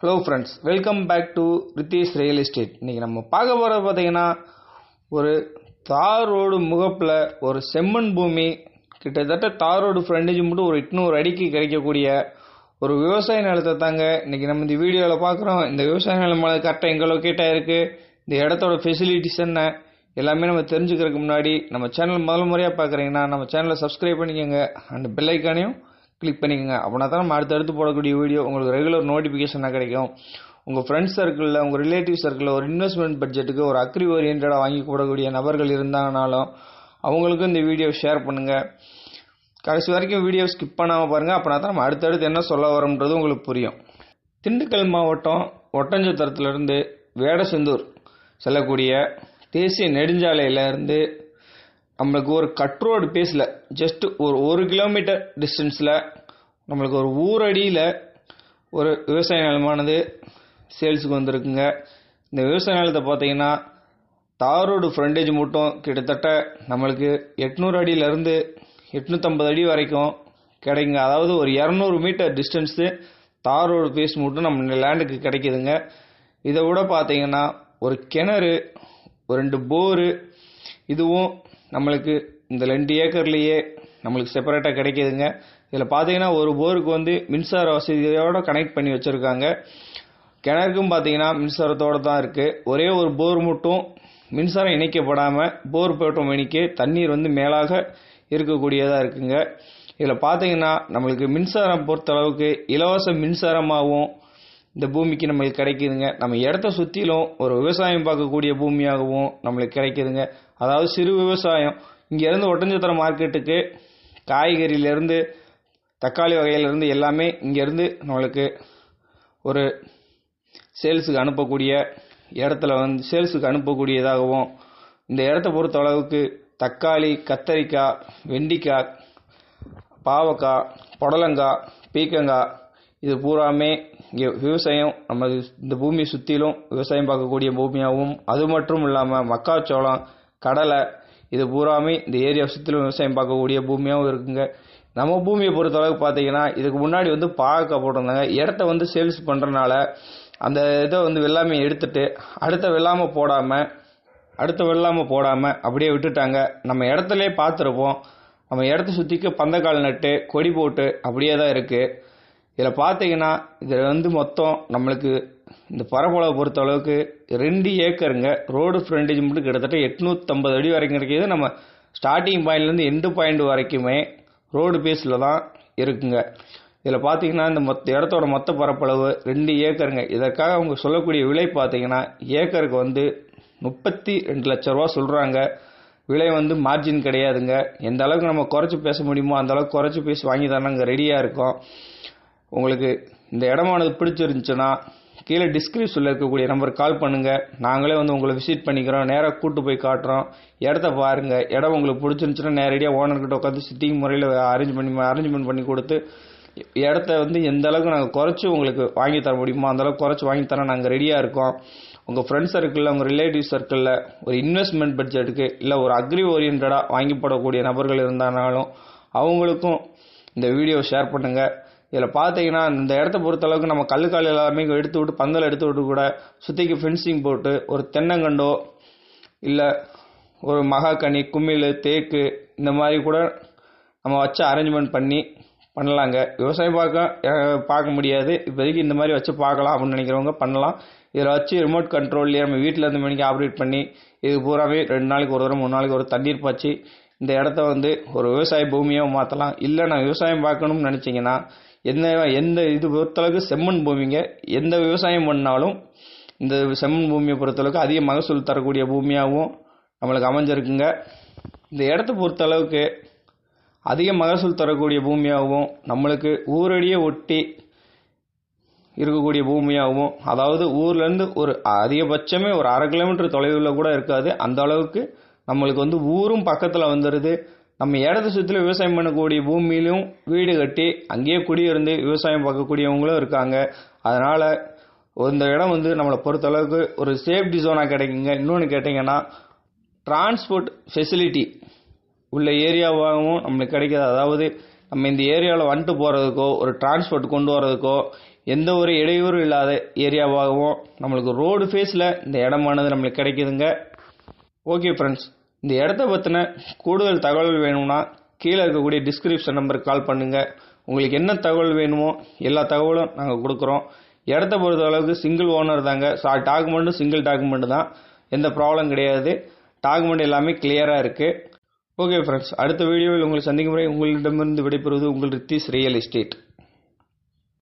Hello friends welcome back to Ritheesh real estate இன்றைக்கி நம்ம பார்க்க போகிறது பார்த்தீங்கன்னா ஒரு தார் ரோடு முகப்பில் ஒரு செம்மண் பூமி கிட்டத்தட்ட தார் ரோடு ஃப்ரண்டேஜ் மட்டும் ஒரு எட்நூறு அடிக்கு கிடைக்கக்கூடிய ஒரு விவசாய நிலத்தை தாங்க இன்றைக்கி நம்ம இந்த வீடியோவில் பார்க்குறோம். இந்த விவசாய நிலம் கரெக்டாக எங்கே லொக்கேட் ஆகிருக்கு இந்த இடத்தோட ஃபெசிலிட்டிஸ் என்ன எல்லாமே நம்ம தெரிஞ்சுக்கிறதுக்கு முன்னாடி நம்ம சேனல் முதல் முறையாக பார்க்குறீங்கன்னா நம்ம சேனலை சப்ஸ்கிரைப் பண்ணிக்கோங்க. அண்ட் பெல்லைக்கானையும் கிளிக் பண்ணிக்கோங்க. அப்படின்னா தான் நம்ம அடுத்தடுத்து போடக்கூடிய வீடியோ உங்களுக்கு ரெகுலர் நோட்டிஃபிகேஷனாக கிடைக்கும். உங்கள் ஃப்ரெண்ட்ஸ் சர்க்கிளில் உங்கள் ரிலேட்டிவ் சர்க்கிளில் ஒரு இன்வெஸ்ட்மெண்ட் பட்ஜெட்டுக்கு ஒரு அக்ரி ஓரியன்டாக வாங்கி போடக்கூடிய நபர்கள் இருந்தாங்கனாலும் அவங்களுக்கும் இந்த வீடியோ ஷேர் பண்ணுங்கள் கடைசி வரைக்கும் வீடியோ ஸ்கிப் பண்ணாமல் பாருங்கள் அப்படின்னா தான் நம்ம அடுத்தடுத்து என்ன சொல்ல வரோன்றது உங்களுக்கு புரியும். திண்டுக்கல் மாவட்டம் ஒட்டஞ்சத்திரத்துலேருந்து வேடசெந்தூர் செல்லக்கூடிய தேசிய நெடுஞ்சாலையிலேருந்து நம்மளுக்கு ஒரு கட்ரோடு பேஸில் ஜஸ்ட் ஒரு ஒரு கிலோமீட்டர் டிஸ்டன்ஸில் நம்மளுக்கு ஒரு ஊரடியில் ஒரு விவசாய நிலமானது சேல்ஸுக்கு வந்திருக்குங்க. இந்த விவசாய நிலத்தை பார்த்தீங்கன்னா தார் ரோடு ஃப்ரண்டேஜ் மட்டும் கிட்டத்தட்ட நம்மளுக்கு எட்நூறு அடியிலேருந்து எட்நூற்றம்பது அடி வரைக்கும் கிடைக்குங்க. அதாவது ஒரு இரநூறு meter distance tar road face மட்டும் நம்ம லேண்டுக்கு கிடைக்குதுங்க. இதை விட பார்த்தீங்கன்னா ஒரு கிணறு ஒரு ரெண்டு போரு இதுவும் நம்மளுக்கு இந்த ரெண்டு ஏக்கர்லேயே நம்மளுக்கு செப்பரேட்டாக கிடைக்கிதுங்க. இதில் பார்த்தீங்கன்னா ஒரு போருக்கு வந்து மின்சார வசதியோடு கனெக்ட் பண்ணி வச்சுருக்காங்க. கிணறுக்கும் பார்த்தீங்கன்னா மின்சாரத்தோடு தான் இருக்குது ஒரே ஒரு போர் மட்டும் மின்சாரம் இணைக்கப்படாமல் போர் போட்டோம் மணிக்கு தண்ணீர் வந்து மேலாக இருக்கக்கூடியதாக இருக்குங்க. இதில் பார்த்தீங்கன்னா நம்மளுக்கு மின்சாரம் பொறுத்தளவுக்கு இலவச மின்சாரமாகவும் இந்த பூமிக்கு நம்மளுக்கு கிடைக்குதுங்க. நம்ம இடத்த சுற்றிலும் ஒரு விவசாயம் பார்க்கக்கூடிய பூமியாகவும் நம்மளுக்கு கிடைக்குதுங்க. அதாவது சிறு விவசாயம். இங்கேருந்து ஒட்டஞ்சத்திர மார்க்கெட்டுக்கு காய்கறியிலேருந்து தக்காளி வகையிலேருந்து எல்லாமே இங்கேருந்து நம்மளுக்கு ஒரு சேல்ஸுக்கு அனுப்பக்கூடிய இடத்துல வந்து சேல்ஸுக்கு அனுப்பக்கூடியதாகவும் இந்த இடத்த பொறுத்த அளவுக்கு தக்காளி கத்தரிக்காய் வெண்டிக்காய் பாவக்காய் புடலங்காய் பீக்கங்காய் இது பூராமே இங்கே விவசாயம் நம்ம இந்த பூமியை சுற்றிலும் விவசாயம் பார்க்கக்கூடிய பூமியாகவும் அது மட்டும் இல்லாமல் மக்காச்சோளம் கடலை இது பூராமே இந்த ஏரியா சுற்றிலும் விவசாயம் பார்க்கக்கூடிய பூமியாகவும் இருக்குங்க. நம்ம பூமியை பொறுத்தளவுக்கு பார்த்தீங்கன்னா இதுக்கு முன்னாடி வந்து பாகக்காய் போட்டிருந்தாங்க. இடத்த வந்து சேல்ஸ் பண்ணுறனால அந்த இதை வந்து வெள்ளாமை எடுத்துட்டு அடுத்த வெள்ளாமை போடாமல் அடுத்த வெள்ளாமை போடாமல் அப்படியே விட்டுட்டாங்க. நம்ம இடத்துலே பார்த்துருப்போம். நம்ம இடத்த சுற்றிக்கு பந்தக்கால் நட்டு கொடி போட்டு அப்படியே தான் இருக்குது இதில் பார்த்தீங்கன்னா இதில் வந்து மொத்தம் நம்மளுக்கு இந்த பரப்பளவை பொறுத்த அளவுக்கு ரெண்டு ஏக்கருங்க. ரோடு ஃப்ரண்டேஜ் மட்டும் கிட்டத்தட்ட எட்நூற்றம்பது அடி வரைக்கும் கிடைக்கிது. நம்ம ஸ்டார்டிங் பாயிண்ட்லேருந்து எண்டு பாயிண்ட் வரைக்குமே ரோடு பேஸில் தான் இருக்குங்க. இதில் பார்த்தீங்கன்னா இந்த மொத்த இடத்தோட மொத்த பரப்பளவு ரெண்டு ஏக்கருங்க. இதற்காக அவங்க சொல்லக்கூடிய விலை பார்த்தீங்கன்னா ஏக்கருக்கு வந்து முப்பத்தி ரெண்டு லட்ச ரூபா சொல்கிறாங்க விலை வந்து மார்ஜின் கிடையாதுங்க. எந்த அளவுக்கு நம்ம குறைச்சி பேச முடியுமோ அந்த அளவுக்கு குறைச்சி பேசி வாங்கி தரணுங்க. ரெடியாக இருக்கோம். உங்களுக்கு இந்த இடமானது பிடிச்சிருந்துச்சுன்னா கீழே டிஸ்கிரிப்ஷனில் இருக்கக்கூடிய நம்பருக்கு கால் பண்ணுங்கள் நாங்களே வந்து உங்களை விசிட் பண்ணிக்கிறோம். நேராக கூட்டு போய் காட்டுறோம். இடத்த பாருங்கள் இடம் உங்களுக்கு பிடிச்சிருந்துச்சுன்னா நேரடியாக ஓனர்கிட்ட உட்காந்து சிட்டிங் முறையில் அரேஞ்ச் பண்ணி அரேஞ்ச்மெண்ட் பண்ணி கொடுத்து இடத்த வந்து எந்த அளவுக்கு நாங்கள் குறைச்சி உங்களுக்கு வாங்கி தர முடியுமோ அந்தளவுக்கு குறைச்சி வாங்கி தர நாங்கள் ரெடியாக இருக்கோம். உங்கள் ஃப்ரெண்ட்ஸ் சர்க்கிளில் உங்கள் ரிலேட்டிவ் சர்க்கிளில் ஒரு இன்வெஸ்ட்மெண்ட் பட்ஜெட்டுக்கு இல்லை ஒரு அக்ரி ஓரியன்டாக வாங்கி போடக்கூடிய நபர்கள் இருந்தாலும் அவங்களுக்கும் இந்த வீடியோ ஷேர் பண்ணுங்கள் இதில் பார்த்தீங்கன்னா இந்த இடத்த பொறுத்தளவுக்கு நம்ம கல்லுக்கால் எல்லாமே எடுத்து விட்டு பந்தல் எடுத்து விட்டு கூட சுற்றிக்கு ஃபென்சிங் போட்டு ஒரு தென்னங்கண்டோ இல்லை ஒரு மகாக்கனி கும்மிள் தேக்கு இந்த மாதிரி கூட நம்ம வச்சு அரேஞ்ச்மெண்ட் பண்ணி பண்ணலாங்க. விவசாயம் பார்க்க பார்க்க முடியாது. இப்போதைக்கு இந்த மாதிரி வச்சு பார்க்கலாம் அப்படின்னு நினைக்கிறவங்க பண்ணலாம். இதில் வச்சு ரிமோட் கண்ட்ரோல்லையே நம்ம வீட்டில் இருந்து மணிக்கு ஆப்ரேட் பண்ணி இது பூராவே ரெண்டு நாளைக்கு ஒரு தடவை மூணு நாளைக்கு ஒரு தண்ணீர் பாய்ச்சி இந்த இடத்த வந்து ஒரு விவசாய பூமியாக மாற்றலாம் இல்லை நான் விவசாயம் பார்க்கணும்னு நினச்சிங்கன்னா எந்த எந்த இது பொறுத்தளவுக்கு செம்மண் பூமிங்க. எந்த விவசாயம் பண்ணாலும் இந்த செம்மண் பூமியை பொறுத்தளவுக்கு அதிக மகசூல் தரக்கூடிய பூமியாகவும் நம்மளுக்கு அமைஞ்சிருக்குங்க. இந்த இடத்த பொறுத்தளவுக்கு அதிக மகசூல் தரக்கூடிய பூமியாகவும் நம்மளுக்கு ஊரடியே ஒட்டி இருக்கக்கூடிய பூமியாகவும் அதாவது ஊர்லேருந்து ஒரு அதிகபட்சமே ஒரு அரை கிலோமீட்டர் தொலைவில் கூட இருக்காது. அந்த அளவுக்கு நம்மளுக்கு வந்து ஊரும் பக்கத்தில் வந்துடுது நம்ம இடத்த சுற்றில விவசாயம் பண்ணக்கூடிய பூமியிலும் வீடு கட்டி அங்கேயே குடியிருந்து விவசாயம் பார்க்கக்கூடியவங்களும் இருக்காங்க. அதனால் இந்த இடம் வந்து நம்மளை பொறுத்தளவுக்கு ஒரு சேஃப்டி ஜோனாக கிடைக்குங்க. இன்னொன்று கேட்டிங்கன்னா டிரான்ஸ்போர்ட் ஃபெசிலிட்டி உள்ள ஏரியாவாகவும் நம்மளுக்கு கிடைக்கிது. அதாவது நம்ம இந்த ஏரியாவில் வந்துட்டு போகிறதுக்கோ ஒரு டிரான்ஸ்போர்ட் கொண்டு வரதுக்கோ எந்த ஒரு இடையூறும் இல்லாத ஏரியாவாகவும் நம்மளுக்கு ரோடு ஃபேஸில் இந்த இடமானது நம்மளுக்கு கிடைக்குதுங்க. ஓகே ஃப்ரெண்ட்ஸ் இந்த இடத்த பற்றின கூடுதல் தகவல் வேணும்னா கீழே இருக்கக்கூடிய டிஸ்கிரிப்ஷன் நம்பருக்கு கால் பண்ணுங்கள் உங்களுக்கு என்ன தகவல் வேணுமோ எல்லா தகவலும் நாங்கள் கொடுக்குறோம். இடத்த பொறுத்த அளவுக்கு சிங்கிள் ஓனர் தாங்க. ஸோ டாக்குமெண்ட்டும் சிங்கிள் டாக்குமெண்ட் தான். எந்த ப்ராப்ளம் கிடையாது. டாக்குமெண்ட் எல்லாமே கிளியராக இருக்குது ஓகே ஃப்ரெண்ட்ஸ் அடுத்த வீடியோவில் உங்களை சந்திக்கும் முறை உங்களிடமிருந்து விடைபெறுவது உங்கள் ரித்தீஸ் ரியல் எஸ்டேட்.